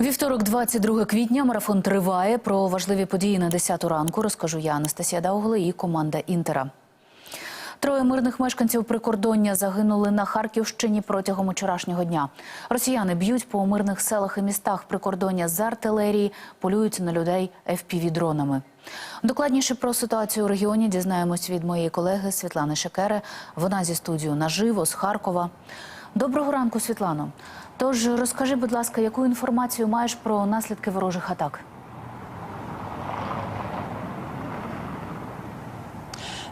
Вівторок, 22 квітня, марафон триває. Про важливі події на 10 ранку розкажу я, Анастасія Даугла і команда Інтера. Троє мирних мешканців прикордоння загинули на Харківщині протягом вчорашнього дня. Росіяни б'ють по мирних селах і містах прикордоння з артилерії, полюють на людей FPV-дронами. Докладніше про ситуацію у регіоні дізнаємось від моєї колеги Світлани Шекери. Вона зі студією наживо з Харкова. Доброго ранку, Світлано. Тож розкажи, будь ласка, яку інформацію маєш про наслідки ворожих атак?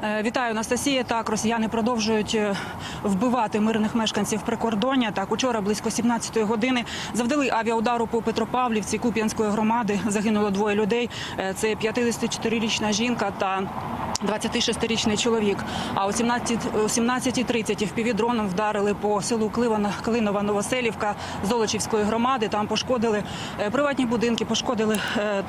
Е, Вітаю, Анастасія. Так, росіяни продовжують е, вбивати мирних мешканців прикордоння. Так, учора близько 17-ї години завдали авіаудару по Петропавлівці Куп'янської громади. Загинуло двоє людей. Е, Це 54-річна жінка та 26-річний чоловік. А о 17 о 17.30 впівдроном вдарили по селу Клинова Новоселівка Золочівської громади. Там пошкодили е, приватні будинки, пошкодили е,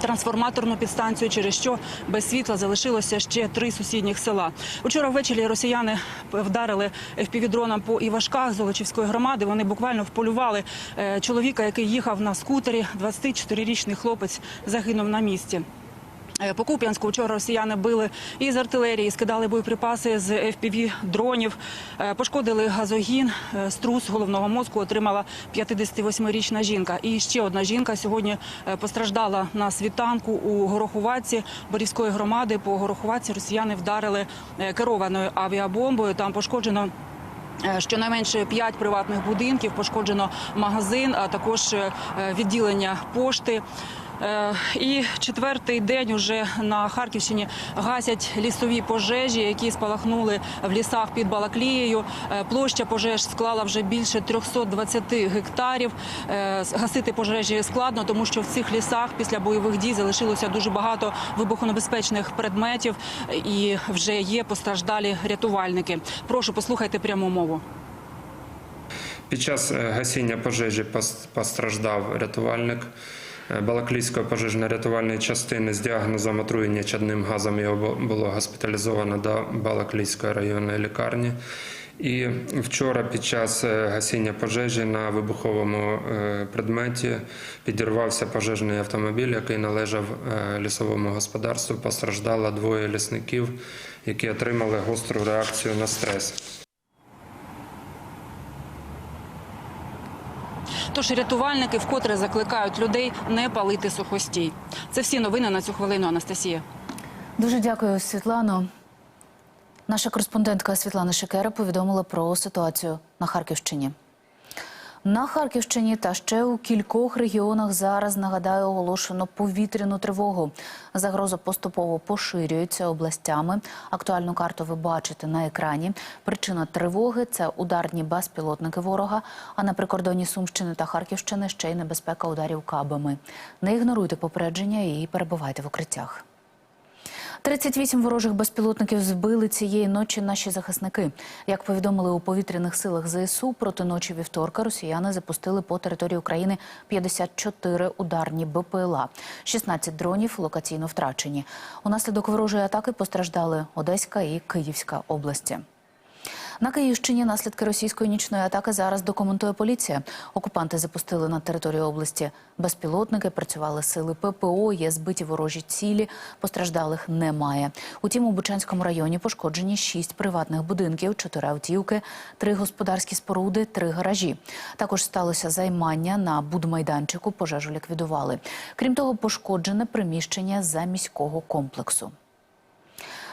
трансформаторну підстанцію, через що без світла залишилося ще три сусідніх села. Учора ввечері росіяни вдарили впівдроном по Івашках Золочівської громади. Вони буквально вполювали е, чоловіка, який їхав на скутері. 24-річний хлопець загинув на місці. Е, По Куп'янську вчора росіяни били із артилерії, скидали боєприпаси з fpv дронів, Е, пошкодили газогін, Е, струс головного мозку отримала 58-річна жінка. І ще одна жінка сьогодні постраждала на світанку у Гороховатці Борівської громади. По Гороховатці росіяни вдарили керованою авіабомбою. Там пошкоджено Щонайменше п'ять приватних будинків пошкоджено магазин, а також відділення пошти. Е, І четвертий день уже на Харківщині гасять лісові пожежі, які спалахнули в лісах під Балаклією. Е, Площа пожеж склала вже більше 320 гектарів. Е, Гасити пожежі складно, тому що в цих лісах після бойових дій залишилося дуже багато вибухонебезпечних предметів і вже є постраждалі рятувальники. Прошу послухайте пряму мову. Під час гасіння пожежі пос- постраждав рятувальник Балаклійської пожежно-рятувальної частини з діагнозом отруєння чадним газом його було госпіталізовано до Балаклійської районної лікарні. І вчора під час е, гасіння пожежі на вибуховому е, предметі підірвався пожежний автомобіль, який належав е, лісовому господарству. Постраждало двоє лісників, які отримали гостру реакцію на стрес. Тож рятувальники вкотре закликають людей не палити сухостій. Це всі новини на цю хвилину, Анастасія. Дуже дякую, Світлано. Наша кореспондентка Світлана Шекера повідомила про ситуацію на Харківщині. На Харківщині та ще у кількох регіонах зараз нагадаю оголошено повітряну тривогу. Загроза поступово поширюється областями. Актуальну карту ви бачите на екрані. Причина тривоги це ударні безпілотники ворога. А на прикордонні Сумщини та Харківщини ще й небезпека ударів кабами. Не ігноруйте попередження і перебувайте в укриттях. 38 ворожих безпілотників збили цієї ночі наші захисники. Як повідомили у повітряних силах ЗСУ, проти ночі вівторка росіяни запустили по території України 54 ударні БПЛА, 16 дронів локаційно втрачені. Унаслідок ворожої атаки постраждали Одеська і Київська області. На Київщині наслідки російської нічної атаки зараз документує поліція. Окупанти запустили на територію області безпілотники, працювали сили ППО, є збиті ворожі цілі, постраждалих немає. Утім, у Бучанському районі пошкоджені шість приватних будинків, чотири автівки, три господарські споруди, три гаражі. Також сталося займання на будмайданчику, пожежу ліквідували. Крім того, пошкоджене приміщення заміського комплексу.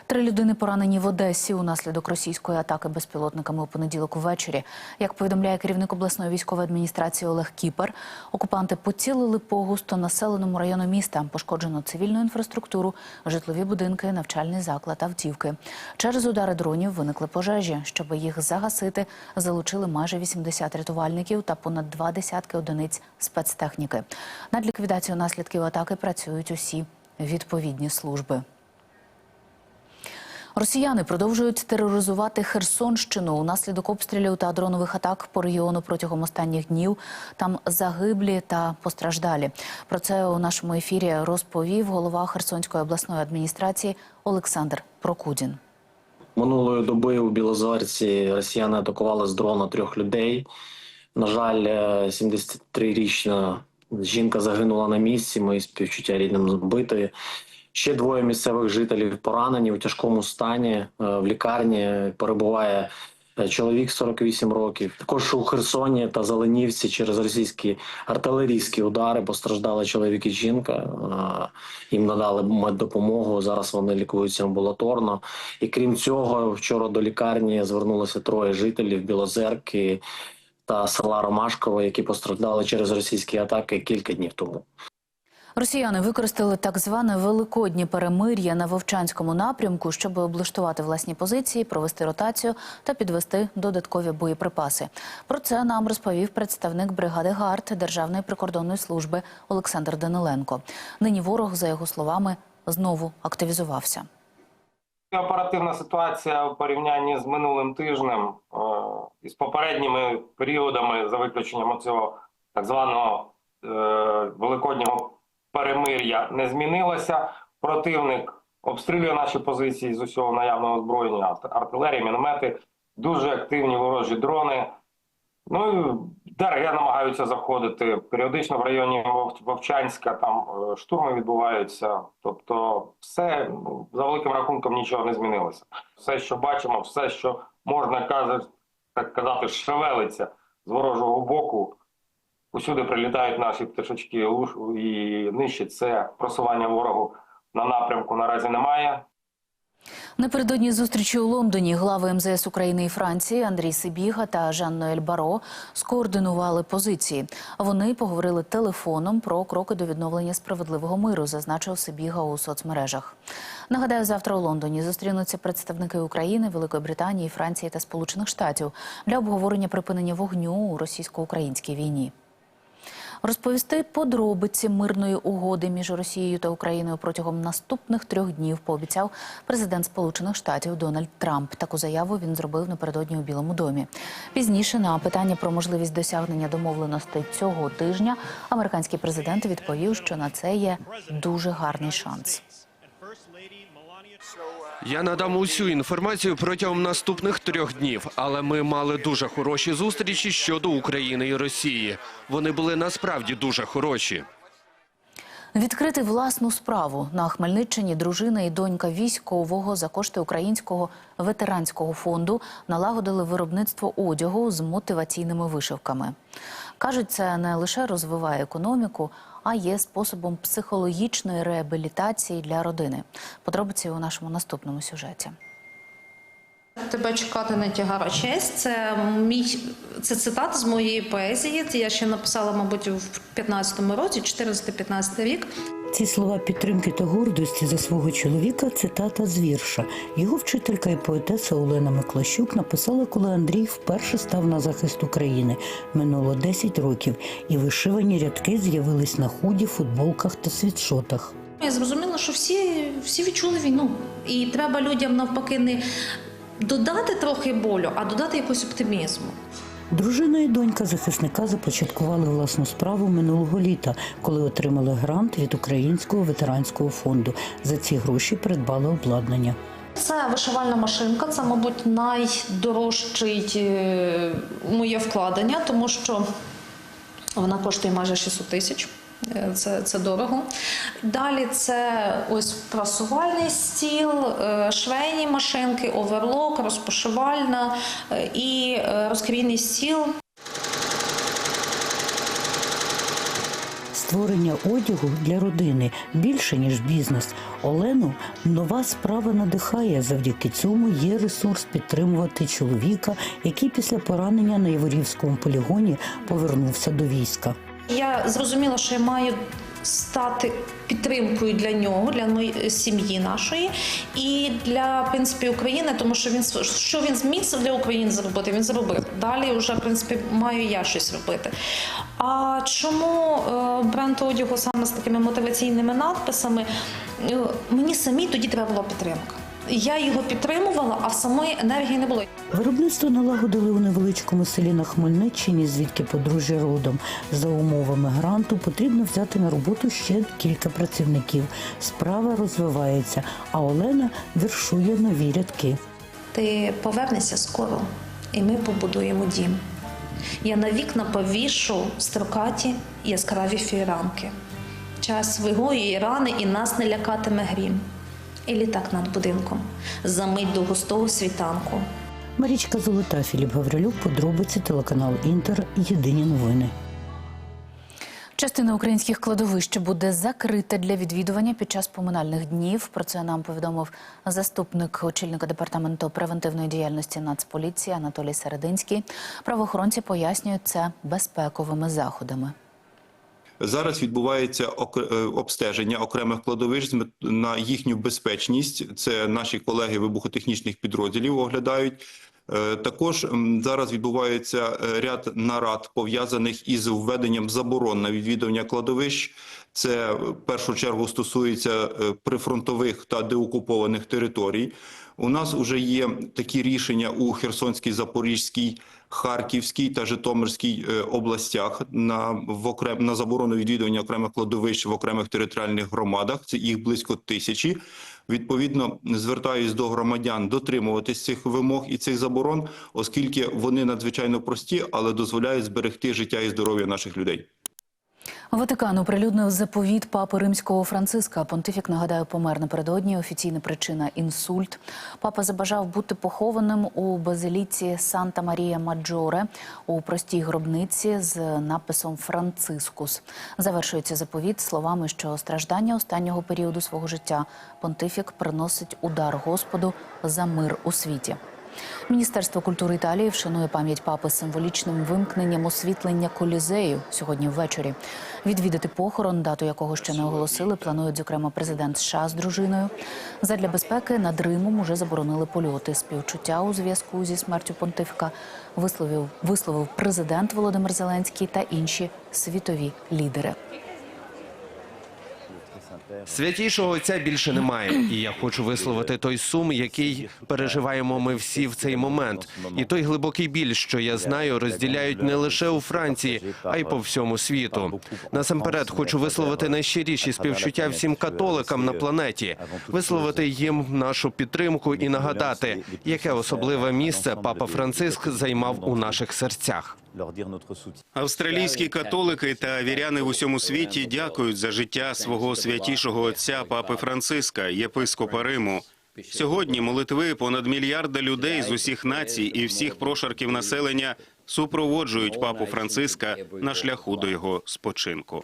Три людини поранені в Одесі унаслідок російської атаки безпілотниками у понеділок увечері. Як повідомляє керівник обласної військової адміністрації Олег Кіпер, окупанти поцілили по густонаселеному району міста. Пошкоджено цивільну інфраструктуру, житлові будинки, навчальний заклад, автівки. Через удари дронів виникли пожежі. Щоб їх загасити, залучили майже 80 рятувальників та понад два десятки одиниць спецтехніки. Над ліквідацією наслідків атаки працюють усі відповідні служби. Росіяни продовжують тероризувати Херсонщину унаслідок обстрілів та дронових атак по регіону протягом останніх днів. Там загиблі та постраждалі. Про це у нашому ефірі розповів голова Херсонської обласної адміністрації Олександр Прокудін. Минулої доби у Білозорці росіяни атакували з дрона трьох людей. На жаль, е, 73-річна Жінка загинула на місці. Мої співчуття рідним збитої. Ще двоє місцевих жителів поранені у тяжкому стані. Е, В лікарні перебуває е, чоловік 48 років. Також у Херсоні та Зеленівці через російські артилерійські удари постраждали чоловік і жінка. Е, Їм надали меддопомогу. Зараз вони лікуються амбулаторно. І крім цього, вчора до лікарні звернулося троє жителів Білозерки та села Ромашкове, які постраждали через російські атаки кілька днів тому. Росіяни використали так зване великоднє перемир'я на Вовчанському напрямку, щоб облаштувати власні позиції, провести ротацію та підвести додаткові боєприпаси. Про це нам розповів представник бригади ГАРД Державної прикордонної служби Олександр Даниленко. Нині ворог, за його словами, знову активізувався. Оперативна ситуація у порівнянні з минулим тижнем і з попередніми періодами, за виключенням цього так званого е, великоднього перемир'я, не змінилася. Противник обстрілює наші позиції з усього наявного озброєння, арт- артилерія, міномети, дуже активні ворожі дрони. Ну і ДРГ намагаються заходити. Періодично в районі Вовчанська там е, штурми відбуваються. Тобто, все ну, за великим рахунком нічого не змінилося. Все, що бачимо, все, що можна так казати, шевелиться з ворожого боку. Усюди прилітають наші пташечки і нищать це просування ворогу на напрямку наразі немає. Напередодні зустрічі у Лондоні глави МЗС України і Франції Андрій Сибіга та Жан-Ноель Баро скоординували позиції. Вони поговорили телефоном про кроки до відновлення справедливого миру, зазначив Сибіга у соцмережах. Нагадаю, завтра у Лондоні зустрінуться представники України, Великої Британії, Франції та Сполучених Штатів для обговорення припинення вогню у російсько-українській війні. Розповісти подробиці мирної угоди між Росією та Україною протягом наступних трьох днів пообіцяв президент Сполучених Штатів Дональд Трамп. Таку заяву він зробив напередодні у Білому домі. Пізніше на питання про можливість досягнення домовленостей цього тижня американський президент відповів, що на це є дуже гарний шанс. Я надам усю інформацію протягом наступних трьох днів, але ми мали дуже хороші зустрічі щодо України і Росії. Вони були насправді дуже хороші. Відкрити власну справу на Хмельниччині дружина і донька військового за кошти українського ветеранського фонду налагодили виробництво одягу з мотиваційними вишивками. Кажуть, це не лише розвиває економіку, а є способом психологічної реабілітації для родини. Подробиці у нашому наступному сюжеті. Тебе чекати не тягара честь. Це мій це цитата з моєї поезії. Це я ще написала, мабуть, в 15-му році, 14-15 рік. Ці слова підтримки та гордості за свого чоловіка цитата з вірша. Його вчителька і поетеса Олена Миклащук написала, коли Андрій вперше став на захист України. Минуло 10 років, і вишивані рядки з'явились на худі, футболках та світшотах. Я зрозуміла, що всі, всі відчули війну, і треба людям навпаки не додати трохи болю, а додати якогось оптимізму. Дружина і донька захисника започаткували власну справу минулого літа, коли отримали грант від Українського ветеранського фонду. За ці гроші придбали обладнання. Це вишивальна машинка, це, мабуть, найдорожчий е, моє вкладення, тому що вона коштує майже 600 тисяч. Е, Це, це дорого. Далі це ось прасувальний стіл, е, швейні машинки, оверлок, розпошивальна е, і розкрійний стіл. Створення одягу для родини більше ніж бізнес. Олену нова справа надихає. Завдяки цьому є ресурс підтримувати чоловіка, який після поранення на Яворівському полігоні повернувся до війська. Я зрозуміла, що я маю стати підтримкою для нього, для моєї сім'ї нашої і для в принципі України, тому що він що він зміг для України зробити, він зробив. Далі вже в принципі маю я щось робити. А чому е, бренд одягу саме з такими мотиваційними надписами? Е, Мені самі тоді треба була підтримка. Я його підтримувала, а в самої енергії не було. Виробництво налагодили у невеличкому селі на Хмельниччині, звідки подружжя родом. За умовами гранту потрібно взяти на роботу ще кілька працівників. Справа розвивається, а Олена віршує нові рядки. Ти повернешся скоро, і ми побудуємо дім. Я на вікна повішу строкаті яскраві фіранки. Час вигоює рани і нас не лякатиме грім. І літак над будинком. Замить до густого світанку. Марічка Золота, Філіп Гаврилюк, подробиці, телеканал Інтер, єдині новини. Частина українських кладовищ буде закрита для відвідування під час поминальних днів. Про це нам повідомив заступник очільника департаменту превентивної діяльності Нацполіції Анатолій Серединський. Правоохоронці пояснюють це безпековими заходами. Зараз відбувається е, обстеження окремих кладовищ на їхню безпечність. Це наші колеги вибухотехнічних підрозділів оглядають. Е, Також зараз відбувається е, ряд нарад пов'язаних із введенням заборон на відвідування кладовищ. Це в першу чергу стосується е, прифронтових та деокупованих територій. У нас вже є такі рішення у Херсонській, Запорізькій, Харківській та Житомирській е, областях на в окрем на заборону відвідування окремих кладовищ в окремих територіальних громадах. Це їх близько тисячі. Відповідно, звертаюсь до громадян дотримуватись цих вимог і цих заборон, оскільки вони надзвичайно прості, але дозволяють зберегти життя і здоров'я наших людей. Ватикан оприлюднив заповіт папи римського Франциска. Понтифік нагадаю, помер напередодні. Офіційна причина інсульт. Папа забажав бути похованим у базиліці Санта Марія Маджоре у простій гробниці з написом Францискус. Завершується заповіт словами, що страждання останнього періоду свого життя понтифік приносить удар Господу за мир у світі. Міністерство культури Італії вшанує пам'ять папи символічним вимкненням освітлення колізею сьогодні ввечері. Відвідати похорон, дату якого ще не оголосили, планують зокрема президент США з дружиною. Задля безпеки над Римом уже заборонили польоти. Співчуття у зв'язку зі смертю понтифіка висловив висловив президент Володимир Зеленський та інші світові лідери. Святішого отця більше немає, і я хочу висловити той сум, який переживаємо ми всі в цей момент, і той глибокий біль, що я знаю, розділяють не лише у Франції, а й по всьому світу. Насамперед хочу висловити найщиріші співчуття всім католикам на планеті, висловити їм нашу підтримку і нагадати, яке особливе місце папа Франциск займав у наших серцях. Австралійські католики та віряни в усьому світі дякують за життя свого святішого отця папи Франциска, єпископа Риму. Сьогодні молитви понад мільярда людей з усіх націй і всіх прошарків населення супроводжують папу Франциска на шляху до його спочинку.